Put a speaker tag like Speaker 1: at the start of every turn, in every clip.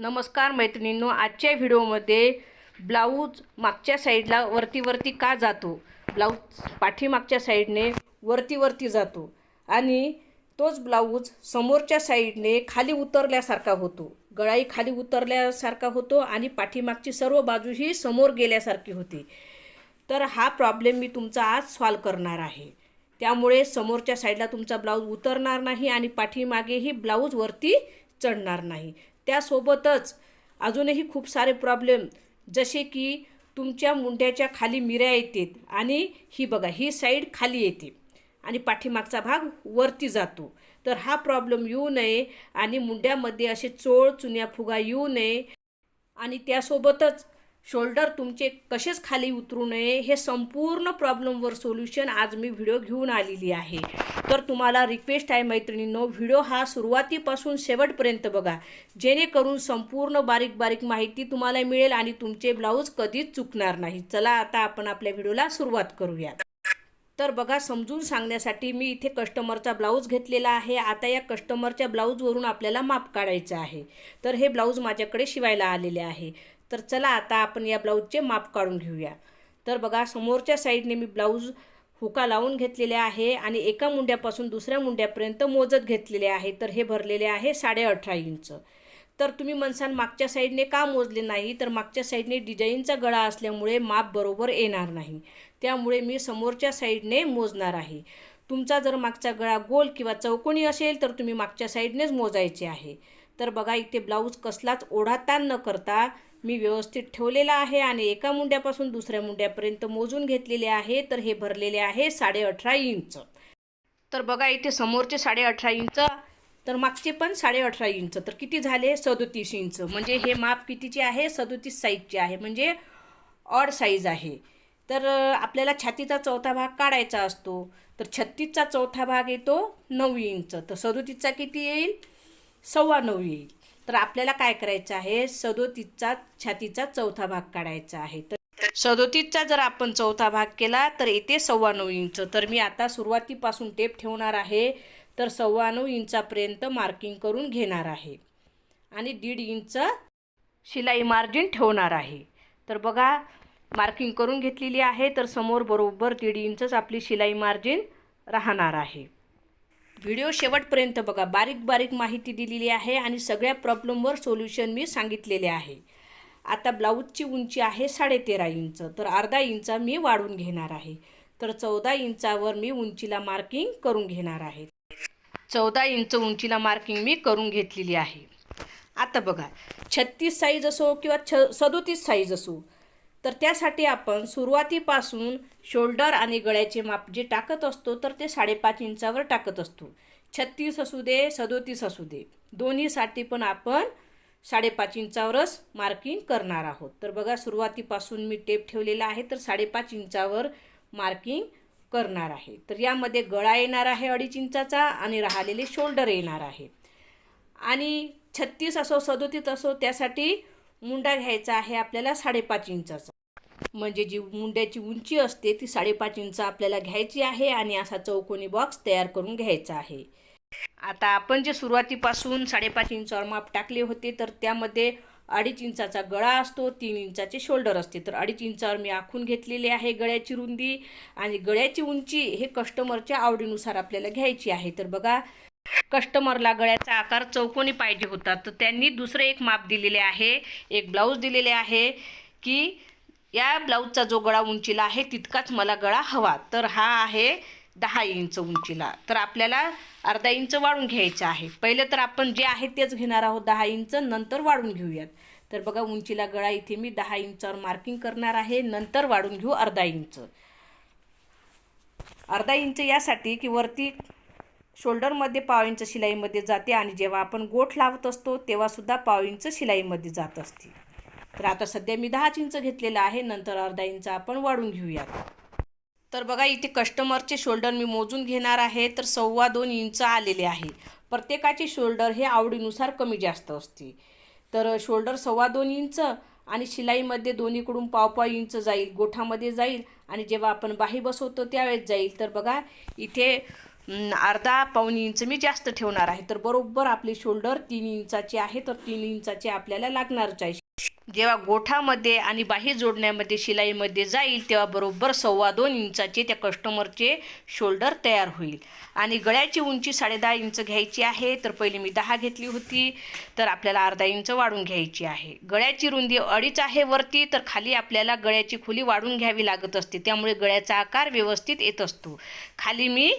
Speaker 1: नमस्कार मैत्रिणींनो आजच्या व्हिडिओमध्ये ब्लाऊज मागच्या साईडला वरती वरती का जातो? ब्लाऊज पाठीमागच्या साईडने वरती वरती जातो आणि तोच ब्लाऊज समोरच्या साईडने खाली उतरल्यासारखा होतो. गळाई खाली उतरल्यासारखा होतो आणि पाठीमागची सर्व बाजूही समोर गेल्यासारखी होती. तर हा प्रॉब्लेम मी तुमचा आज सॉल्व करणार आहे. त्यामुळे समोरच्या साईडला तुमचा ब्लाऊज उतरणार नाही आणि पाठीमागेही ब्लाऊज वरती चढणार नाही. त्यासोबतच अजूनही खूप सारे प्रॉब्लेम जसे की तुमच्या मुंड्याच्या खाली मिऱ्या येतात आणि ही बघा ही साईड खाली येते आणि पाठीमागचा भाग वरती जातो. तर हा प्रॉब्लेम येऊ नये आणि मुंड्यामध्ये असे चोळ चुन्या फुगा येऊ नये आणि त्यासोबतच शोल्डर तुमचे कसेच खाली उतरू नये हे संपूर्ण प्रॉब्लेमवर सोल्युशन आज मी व्हिडिओ घेऊन आलेली आहे. तर तुम्हाला रिक्वेस्ट आहे मैत्रिणींनो व्हिडिओ हा सुरुवातीपासून शेवटपर्यंत बघा. जेणेकरून संपूर्ण बारीक बारीक माहिती तुम्हाला मिळेल आणि तुमचे ब्लाऊज कधीच चुकणार नाही. चला आता आपण आपल्या व्हिडिओला सुरुवात करूया तर बघा समजून सांगण्यासाठी मी इथे कस्टमरचा ब्लाऊज घेतलेला आहे. आता या कस्टमरच्या ब्लाऊजवरून आपल्याला माप काढायचं आहे. तर हे ब्लाऊज माझ्याकडे शिवायला आलेले आहे. तर चला आता आपण या ब्लाऊजचे माप काढून घेऊया. तर बघा समोरच्या साईडने मी ब्लाऊज हुका लावून घेतलेले आहे आणि एका मुंड्यापासून दुसऱ्या मुंड्यापर्यंत मोजत घेतलेले आहे. तर हे भरलेले आहे साडे अठरा इंच. तर तुम्ही म्हणसान मागच्या साईडने का मोजले नाही? तर मागच्या साईडने डिझाईनचा गळा असल्यामुळे माप बरोबर येणार नाही. त्यामुळे मी समोरच्या साईडने मोजणार आहे. तुमचा जर मागचा गळा गोल किंवा चौकोनी असेल तर तुम्ही मागच्या साईडनेच मोजायचे आहे. तर बघा इथे ब्लाऊज कसलाच ओढाताण न करता मी व्यवस्थित ठेवलेला आहे आणि एका मुंड्यापासून दुसऱ्या मुंड्यापर्यंत मोजून घेतलेले आहे. तर हे भरलेले आहे साडे अठरा इंच. तर बघा इथे समोरचे साडे अठरा इंच तर मागचे पण साडे अठरा इंच. तर किती झाले? सदोतीस इंच. म्हणजे हे माप कितीचे आहे? सदोतीस साईजचे आहे. म्हणजे ऑड साईज आहे. तर आपल्याला छातीचा चौथा भाग काढायचा असतो. तर छत्तीसचा चौथा भाग येतो नऊ इंच. तर सदोतीसचा किती येईल? सव्वा नऊ येईल. तर आपल्याला काय करायचं आहे? सदोतीसचा छातीचा चौथा भाग काढायचा आहे. तर सदोतीसचा जर आपण चौथा भाग केला तर येते सव्वा नऊ इंच. तर मी आता सुरुवातीपासून टेप ठेवणार आहे. तर सव्वा नऊ इंचापर्यंत मार्किंग करून घेणार आहे. आणि दीड इंच शिलाई मार्जिन ठेवणार आहे. तर बघा मार्किंग करून घेतलेली आहे. तर समोर बरोबर दीड इंचच आपली शिलाई मार्जिन राहणार आहे. व्हिडिओ शेवटपर्यंत बघा. बारीक बारीक माहिती दिलेली आहे आणि सगळ्या प्रॉब्लेमवर सोल्युशन मी सांगितलेले आहे. आता ब्लाऊजची उंची आहे साडेतेरा इंच. तर अर्धा इंचा मी वाढवून घेणार आहे. तर चौदा इंचावर मी उंचीला मार्किंग करून घेणार आहे. चौदा इंच उंचीला मार्किंग मी करून घेतलेली आहे. आता बघा. छत्तीस साईज असो किंवा छ सदोतीस साईज असो तर त्यासाठी आपण सुरुवातीपासून शोल्डर आणि गळ्याचे माप जे टाकत असतो तर ते साडेपाच इंचावर टाकत असतो. छत्तीस असू दे सदोतीस असू दे. दोन्हीसाठी पण आपण साडेपाच इंचावरच मार्किंग करणार आहोत. तर बघा सुरुवातीपासून मी टेप ठेवलेला आहे तर साडेपाच इंचावर मार्किंग करणार आहे. तर यामध्ये गळा येणार आहे अडीच इंचाचा आणि राहिलेले शोल्डर येणार आहे. आणि छत्तीस असो सदोतीस असो त्यासाठी मुंडा घ्यायचा आहे आपल्याला साडेपाच इंचाचा. म्हणजे जी मुंड्याची उंची असते ती साडेपाच इंच आपल्याला घ्यायची आहे आणि असा चौकोनी बॉक्स तयार करून घ्यायचा आहे. आता आपण जे सुरुवातीपासून साडेपाच इंचावर माप टाकले होते तर त्यामध्ये अडीच इंचाचा गळा असतो तीन इंचाचे शोल्डर असते. तर अडीच इंचावर मी आखून घेतलेले आहे गळ्याची रुंदी आणि गळ्याची उंची हे कस्टमरच्या आवडीनुसार आपल्याला घ्यायची आहे. तर बघा कस्टमरला गळ्याचा आकार चौकोनी पाहिजे होता. तर त्यांनी दुसरं एक माप दिलेले आहे. एक ब्लाऊज दिलेले आहे की या ब्लाऊजचा जो गळा उंचीला आहे तितकाच मला गळा हवा. तर हा आहे दहा इंच उंचीला. तर आपल्याला अर्धा इंच वाढून घ्यायचं आहे. पहिले तर आपण जे आहे तेच घेणार आहोत दहा इंच नंतर वाढून घेऊयात. तर बघा उंचीला गळा इथे मी दहा इंचावर मार्किंग करणार आहे. नंतर वाढून घेऊ अर्धा इंच. अर्धा इंच यासाठी की वरती शोल्डरमध्ये पाव इंच शिलाईमध्ये जाते आणि जेव्हा आपण गोठ लावत असतो तेव्हासुद्धा पाव इंच शिलाईमध्ये जात असते. तर आता सध्या मी दहाच इंच घेतलेलं आहे नंतर अर्धा इंच आपण वाढून घेऊयात. तर बघा इथे कस्टमरचे शोल्डर मी मोजून घेणार आहे तर सव्वा दोन इंच आलेले आहे. प्रत्येकाचे शोल्डर हे आवडीनुसार कमी जास्त असते. तर शोल्डर सव्वा दोन इंच आणि शिलाईमध्ये दोन्हीकडून पाव पाव इंच जाईल गोठामध्ये जाईल आणि जेव्हा आपण बाही बसवतो त्यावेळेस जाईल. तर बघा इथे अर्धा पाऊण इंच मी जास्त ठेवणार आहे. तर बरोबर आपली शोल्डर तीन इंचाची आहे तर तीन इंचाची आपल्याला लागणारच आहे. जेव्हा गोठामध्ये आणि बाही जोडण्यामध्ये शिलाईमध्ये जाईल तेव्हा बरोबर सव्वा दोन इंचाचे त्या कस्टमरचे शोल्डर तयार होईल. आणि गळ्याची उंची साडेदहा इंच घ्यायची आहे तर पहिले मी दहा घेतली होती तर आपल्याला अर्धा इंच वाढून घ्यायची आहे. गळ्याची रुंदी अडीच आहे वरती तर खाली आपल्याला गळ्याची खोली वाढून घ्यावी लागत असते. त्यामुळे गळ्याचा आकार व्यवस्थित येत असतो. खाली मी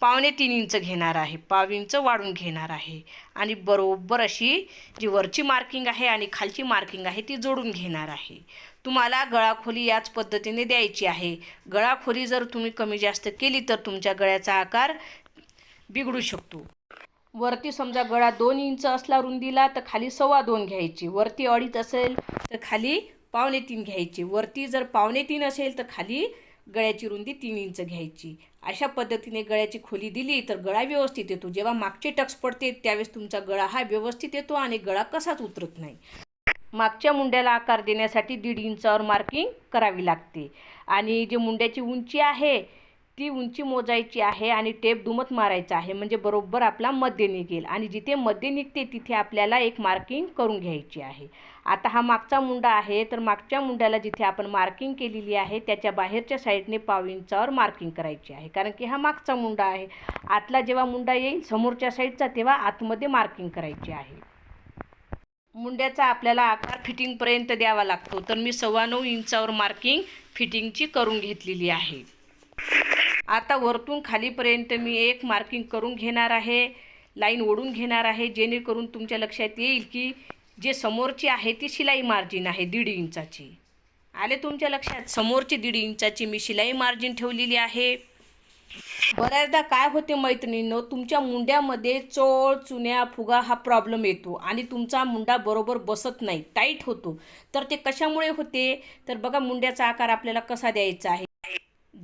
Speaker 1: पावणे तीन इंच घेणार आहे पाव इंच वाढून घेणार आहे. आणि बरोबर अशी जी वरची मार्किंग आहे आणि खालची मार्किंग आहे ती जोडून घेणार आहे. तुम्हाला गळाखोली याच पद्धतीने द्यायची आहे. गळाखोली जर तुम्ही कमी जास्त केली तर तुमच्या गळ्याचा आकार बिघडू शकतो. वरती समजा गळा दोन इंच असला रुंदीला तर खाली सव्वा दोन घ्यायची. वरती अडीच असेल तर खाली पावणे तीन घ्यायची. वरती जर पावणे तीन असेल तर खाली गळ्याची रुंदी तीन इंच घ्यायची. अशा पद्धतीने गळ्याची खोली दिली तर गळा व्यवस्थित येतो. जेव्हा मागचे टक्स पडते त्यावेळेस तुमचा गळा हा व्यवस्थित येतो आणि गळा कसाच उतरत नाही. मागच्या मुंड्याला आकार देण्यासाठी दीड इंचावर मार्किंग करावी लागते. आणि जे मुंड्याची उंची आहे ती उंची मोजायची आहे आणि टेप दुमत मारायचा आहे. म्हणजे बरोबर आपला मध्य निघेल. आणि जिथे मध्य निघते तिथे आपल्याला एक मार्किंग करून घ्यायची आहे. आता हा मागचा मुंडा आहे. तर मागच्या मुंड्याला जिथे आपण मार्किंग केलेली आहे त्याच्या बाहेरच्या साईडने पाव इंचावर मार्किंग करायची आहे. कारण की हा मागचा मुंडा आहे. आतला जेव्हा मुंडा येईल समोरच्या साईडचा तेव्हा आतमध्ये मार्किंग करायची आहे. मुंड्याचा आपल्याला आकार फिटिंगपर्यंत द्यावा लागतो. तर मी सव्वा नऊ इंचावर मार्किंग फिटिंगची करून घेतलेली आहे. आता वरतून खालीपर्यंत मी एक मार्किंग करून घेणार आहे. लाईन ओढून घेणार आहे. जेणेकरून तुमच्या लक्षात येईल की जे समोरची आहे ती शिलाई मार्जिन आहे दीड इंचाची. आले तुमच्या लक्षात? समोरची दीड इंचाची मी शिलाई मार्जिन ठेवलेली आहे. बऱ्याचदा काय होते मैत्रिणींनो तुमच्या मुंड्यामध्ये चोळ चुन्या फुगा हा प्रॉब्लेम येतो आणि तुमचा मुंडा बरोबर बसत नाही टाईट होतो. तर ते कशामुळे होते? तर बघा मुंड्याचा आकार आपल्याला कसा द्यायचा आहे?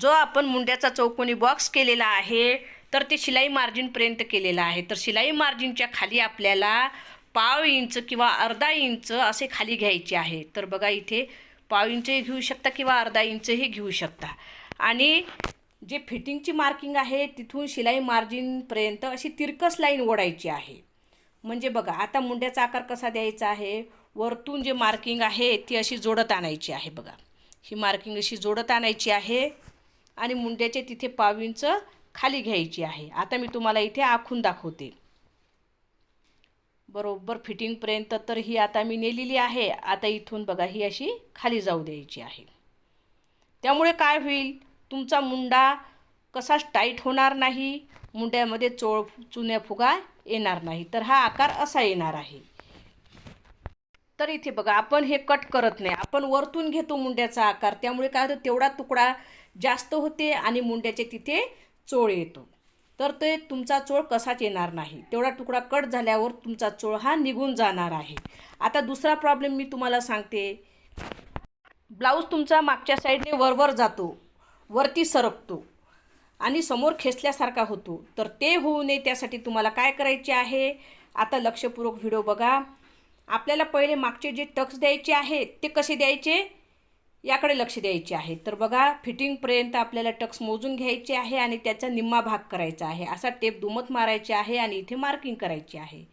Speaker 1: जो आपण मुंड्याचा चौकोनी बॉक्स केलेला आहे तर ते शिलाई मार्जिनपर्यंत केलेला आहे. तर शिलाई मार्जिनच्या खाली आपल्याला पाव इंच किंवा अर्धा इंच असे खाली घ्यायचे आहे. तर बघा इथे पाव इंचही घेऊ शकता किंवा अर्धा इंचही घेऊ शकता. आणि जे फिटिंगची मार्किंग आहे तिथून शिलाई मार्जिनपर्यंत अशी तिरकस लाईन ओढायची आहे. म्हणजे बघा आता मुंड्याचा आकार कसा द्यायचा आहे? वरतून जे मार्किंग आहे ती अशी जोडत आणायची आहे बघा. ही मार्किंग अशी जोडत आणायची आहे. आणि मुंड्याचे तिथे पाविंच खाली घ्यायची आहे. आता मी तुम्हाला इथे आखून दाखवते. बरोबर फिटिंगपर्यंत तर ही आता मी नेलेली आहे. आता इथून बघा ही अशी खाली जाऊ द्यायची आहे. त्यामुळे काय होईल? तुमचा मुंडा कसाच टाईट होणार नाही? मुंड्यामध्ये चोळ चुन्या फुगा येणार नाही. तर हा आकार असा येणार आहे. तर इथे बघा आपण हे कट करत नाही. आपण वरतून घेतो मुंड्याचा आकार. त्यामुळे काय होतं? तेवढा तुकडा जास्त होते आणि मुंड्याचे तिथे चोळ येतो. तर ते तुमचा चोळ कसाच येणार नाही. तेवढा तुकडा कट झाल्यावर तुमचा चोळ हा निघून जाणार आहे. आता दुसरा प्रॉब्लेम मी तुम्हाला सांगते. ब्लाऊज तुमचा मागच्या साईडने वरवर जातो. वरती सरकतो. आणि समोर खेचल्यासारखा होतो. तर ते होऊ नये त्यासाठी तुम्हाला काय करायचे आहे? आता लक्षपूर्वक व्हिडिओ बघा. आपल्याला पहिले मागचे जे टक्स द्यायचे आहेत ते कसे द्यायचे? याकडे लक्ष द्यायचे आहे. तर बघा फिटिंगपर्यंत आपल्याला टक्स मोजून घ्यायचे आहे आणि त्याचा निम्मा भाग करायचा आहे. असा टेप दुमत मारायचे आहे आणि इथे मार्किंग करायची आहे.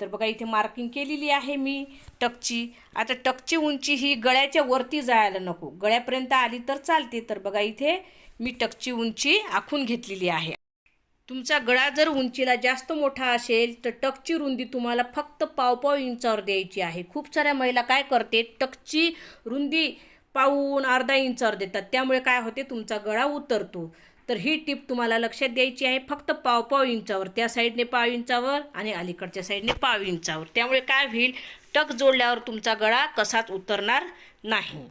Speaker 1: तर बघा इथे मार्किंग केलेली आहे मी टकची. आता टकची उंची ही गळ्याच्या वरती जायला नको. गळ्यापर्यंत आली तर चालते. तर बघा इथे मी टकची उंची आखून घेतलेली आहे. तुमचा गळा जर उंचीला जास्त मोठा असेल तर टकची रुंदी तुम्हाला फक्त पावपाव इंचावर द्यायची आहे. खूप साऱ्या महिला काय करते? टकची रुंदी पाऊन अर्धा इंचावर देतात. त्यामुळे काय होते तुमचा गळा उतरतो. तर ही टीप तुम्हाला लक्षात द्यायची आहे. फक्त पाव पाव इंचावर त्या साईडने पाव इंचावर आणि अलीकडच्या साईडने पाव इंचावर. त्यामुळे काय होईल टक जोडल्यावर तुमचा गळा कसाच उतरणार नाही.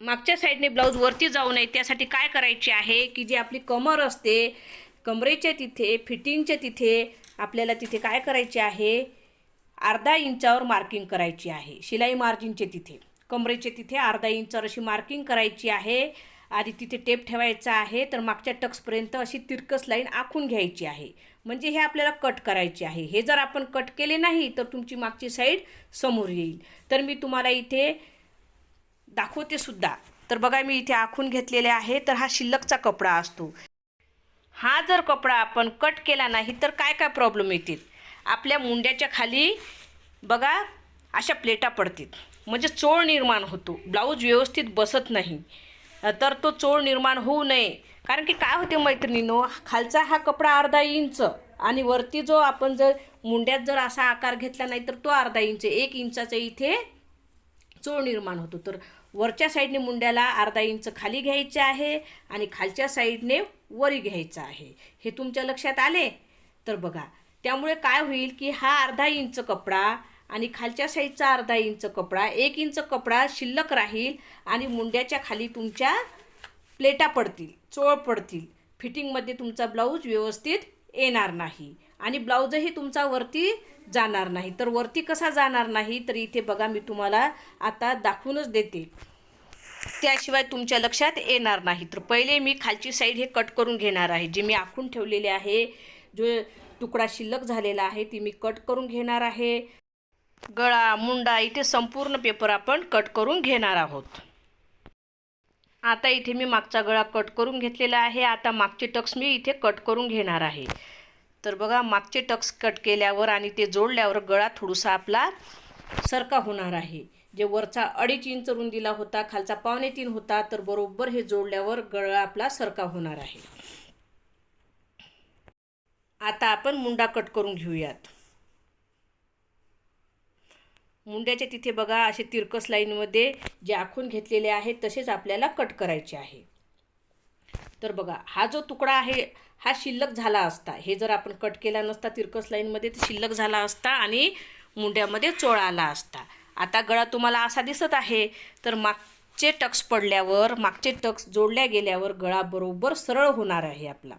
Speaker 1: मागच्या साईडने ब्लाऊज वरती जाऊ नये. त्यासाठी काय करायची आहे की जी आपली कमर असते कमरेच्या तिथे फिटिंगच्या तिथे आपल्याला तिथे काय करायचे आहे अर्धा इंचावर मार्किंग करायची आहे शिलाई मार्जिनचे तिथे. कमरेचे तिथे अर्धा इंचावर अशी मार्किंग करायची आहे. आणि तिथे टेप ठेवायचा आहे तर मागच्या टक्सपर्यंत अशी तिरकस लाईन आखून घ्यायची आहे. म्हणजे हे आपल्याला कट करायचे आहे. हे जर आपण कट केले नाही तर तुमची मागची साईड समोर येईल. तर मी तुम्हाला इथे दाखवते सुद्धा. तर बघा मी इथे आखून घेतलेले आहे तर हा शिल्लकचा कपडा असतो. हा जर कपडा आपण कट केला नाही तर काय काय प्रॉब्लेम येतील? आपल्या मुंड्याच्या खाली बघा अशा प्लेटा पडतील. म्हणजे चोळ निर्माण होतो. ब्लाऊज व्यवस्थित बसत नाही. तर तो चोळ निर्माण होऊ नये. कारण की काय होते मैत्रिणीनो खालचा हा कपडा अर्धा इंच आणि वरती जो आपण जर मुंड्यात जर असा आकार घेतला नाही तर तो अर्धा इंच एक इंचाचा इथे चोळ निर्माण होतो. तर वरच्या साईडने मुंड्याला अर्धा इंच खाली घ्यायचे आहे आणि खालच्या साईडने वरी घ्यायचं आहे. हे तुमच्या लक्षात आले? तर बघा त्यामुळे काय होईल की हा अर्धा इंच कपडा आणि खालच्या साईडचा अर्धा इंच कपडा एक इंच कपडा शिल्लक राहील आणि मुंड्याच्या खाली तुमच्या प्लेटा पडतील चोळ पडतील. फिटिंगमध्ये तुमचा ब्लाऊज व्यवस्थित येणार नाही आणि ब्लाऊजही तुमचा वरती जाणार नाही. तर वरती कसा जाणार नाही तर इथे बघा मी तुम्हाला आता दाखवूनच देते. त्याशिवाय तुमच्या लक्षात येणार नाही. तर पहिले मी खालची साईड हे कट करून घेणार आहे. जे मी आखून ठेवलेले आहे जो तुकडा शिल्लक झालेला आहे ती मी कट करून घेणार आहे. गळा मुंडा इथे संपूर्ण पेपर आपण कट करून घेणार आहोत. आता इथे मी मागचा गळा कट करून घेतलेला आहे. आता मागचे टक्स मी इथे कट करून घेणार आहे. तर बघा मागचे टक्स कट केल्यावर आणि ते जोडल्यावर गळा थोडासा आपला सरका होणार आहे. जे वरचा अडीच इंच रुंदीला होता खालचा पावणे तीन होता तर बरोबर हे जोडल्यावर गळा आपला सरका होणार आहे. आता आपण मुंडा कट करून घेऊयात. मुंड्याच्या तिथे बघा असे तिरकस लाईनमध्ये जे आखून घेतलेले आहेत तसेच आपल्याला कट करायचे आहे. तर बघा हा जो तुकडा आहे हा शिल्लक झाला असता. हे जर आपण कट केला नसता तिरकस लाईनमध्ये तर शिल्लक झाला असता आणि मुंड्यामध्ये चोळ आला असता. आता गळा तुम्हाला असा दिसत आहे तर मागचे टक्स पडल्यावर मागचे टक्स जोडल्या गेल्यावर गळा बरोबर सरळ होणार आहे आपला.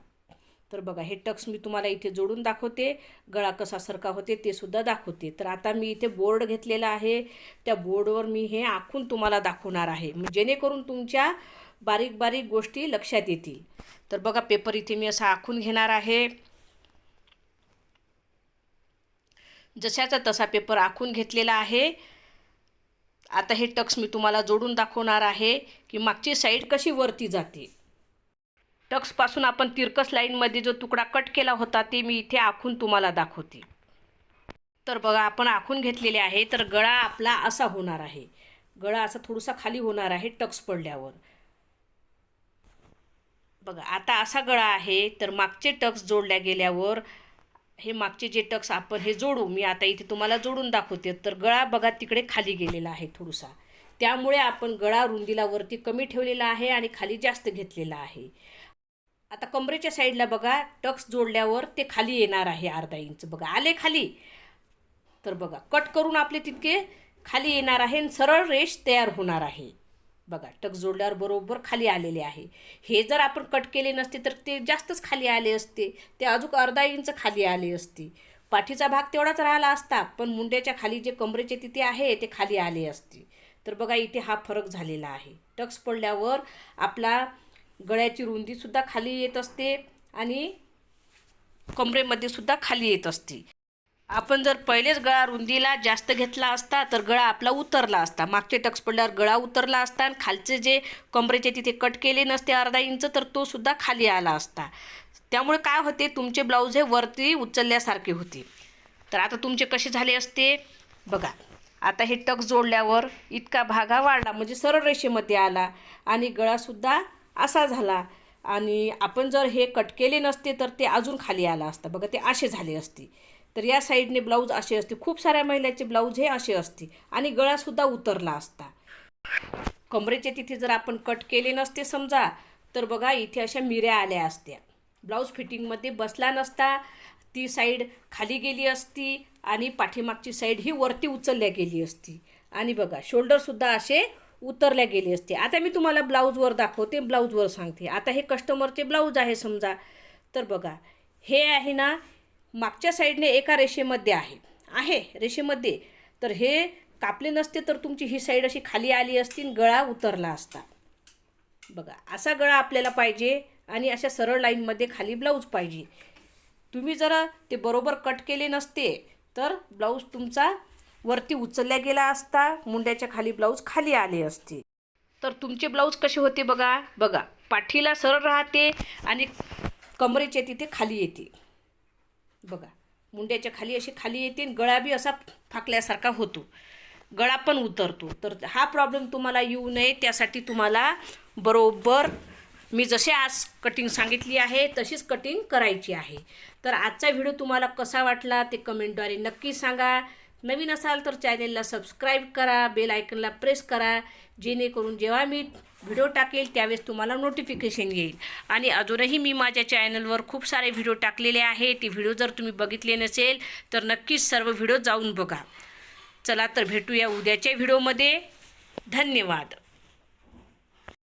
Speaker 1: तर बघा हे टक्स मी तुम्हाला इथे जोडून दाखवते. गळा कसा सरका होते ते सुद्धा दाखवते. तर आता मी इथे बोर्ड घेतलेला आहे. त्या बोर्डवर मी हे आखून तुम्हाला दाखवणार आहे. जेणेकरून तुमच्या बारीक बारीक गोष्टी लक्षात येतील. तर बघा पेपर इथे मी असा आखून घेणार आहे. जशाचा तसा पेपर आखून घेतलेला आहे. आता हे टक्स मी तुम्हाला जोडून दाखवणार आहे की मागची साईड कशी वरती जाते. टक्सपासून आपण तिरकस लाईनमध्ये जो तुकडा कट केला होता ते मी इथे आखून तुम्हाला दाखवते. तर बघा आपण आखून घेतलेले आहे तर गळा आपला असा होणार आहे. गळा असा थोडासा खाली होणार आहे टक्स पडल्यावर. बघा आता असा गळा आहे तर मागचे टक्स जोडल्या गेल्यावर हे मागचे जे टक्स आपण हे जोडू मी आता इथे तुम्हाला जोडून दाखवते. तर गळा बघा तिकडे खाली गेलेला आहे थोडासा. त्यामुळे आपण गळा रुंदीला वरती कमी ठेवलेला आहे आणि खाली जास्त घेतलेला आहे. आता कमरेच्या साईडला बघा टक्स जोडल्यावर ते खाली येणार आहे अर्धा इंच. बघा आले खाली. तर बघा कट करून आपले तितके खाली येणार आहे आणि सरळ रेष तयार होणार आहे. बघा टक्स जोडल्यावर बरोबर खाली आलेले आहे. हे जर आपण कट केले नसते तर ते जास्तच खाली आले असते. ते अजून अर्धा इंच खाली आले असते. पाठीचा भाग तेवढाच राहिला असता पण मुंड्याच्या खाली जे कमरेचे तिथे आहे ते खाली आले असते. तर बघा इथे हा फरक झालेला आहे. टक्स पडल्यावर आपला गळ्याची रुंदीसुद्धा खाली येत असते आणि कमरेमध्ये सुद्धा खाली येत असते. आपण जर पहिलेच गळा रुंदीला जास्त घेतला असता तर गळा आपला उतरला असता. मागचे टक्स पडल्यावर गळा उतरला असता आणि खालचे जे कमरेचे तिथे कट केले नसते अर्धा इंच तर तो सुद्धा खाली आला असता. त्यामुळे काय होते तुमचे ब्लाऊज हे वरती उचलल्यासारखे होते. तर आता तुमचे कसे झाले असते? बघा आता हे टक्स जोडल्यावर इतका भागा वाढला म्हणजे सरळ रेषेमध्ये आला आणि गळासुद्धा असा झाला. आणि आपण जर हे कट केले नसते तर ते अजून खाली आला असता. बघा ते असे झाले असते. तर या साईडने ब्लाऊज असे असते. खूप साऱ्या महिलाचे ब्लाऊज हे असे असते. आणि गळासुद्धा उतरला असता. कमरेचे तिथे जर आपण कट केले नसते समजा तर बघा इथे अशा मिऱ्या आल्या असत्या. ब्लाऊज फिटिंगमध्ये बसला नसता. ती साईड खाली गेली असती आणि पाठीमागची साईड ही वरती उचलल्या गेली असती. आणि बघा शोल्डरसुद्धा असे उतरल्या गेली असते. आता मी तुम्हाला ब्लाऊजवर दाखवते ब्लाऊजवर सांगते. आता हे कस्टमरचे ब्लाऊज आहे समजा. तर बघा हे आहे ना मागच्या साईडने एका रेषेमध्ये आहे. आहे रेषेमध्ये. तर हे कापले नसते तर तुमची ही साईड अशी खाली आली असती गळा उतरला असता. बघा असा गळा आपल्याला पाहिजे आणि अशा सरळ लाईनमध्ये खाली ब्लाऊज पाहिजे. तुम्ही जरा ते बरोबर कट केले नसते तर ब्लाऊज तुमचा वरती उचलल्या गेला असता मुंड्याच्या खाली ब्लाऊज खाली आले असते. तर तुमचे ब्लाऊज कसे होते बघा? बघा पाठीला सरळ राहते आणि कमरेचे तिथे खाली येते. बघा मुंड्याच्या खाली अशी खाली येते आणि गळा बी असा फाकल्यासारखा होतो. गळा पण उतरतो. तर हा प्रॉब्लेम तुम्हाला येऊ नये त्यासाठी तुम्हाला बरोबर मी जसे आज कटिंग सांगितली आहे तशीच कटिंग करायची आहे. तर आजचा व्हिडिओ तुम्हाला कसा वाटला ते कमेंटद्वारे नक्की सांगा. नवीन असाल तर चॅनेलला सबस्क्राईब करा बेल आयकनला प्रेस करा जेणेकरून जेव्हा मी व्हिडिओ टाकेल त्यावेळेस तुम्हाला नोटिफिकेशन येईल. आणि अजूनही मी माझ्या चॅनलवर खूप सारे व्हिडिओ टाकलेले आहे ते व्हिडिओ जर तुम्ही बघितले नसेल तर नक्कीच सर्व व्हिडिओ जाऊन बघा. चला तर भेटूया उद्याच्या व्हिडिओमध्ये धन्यवाद.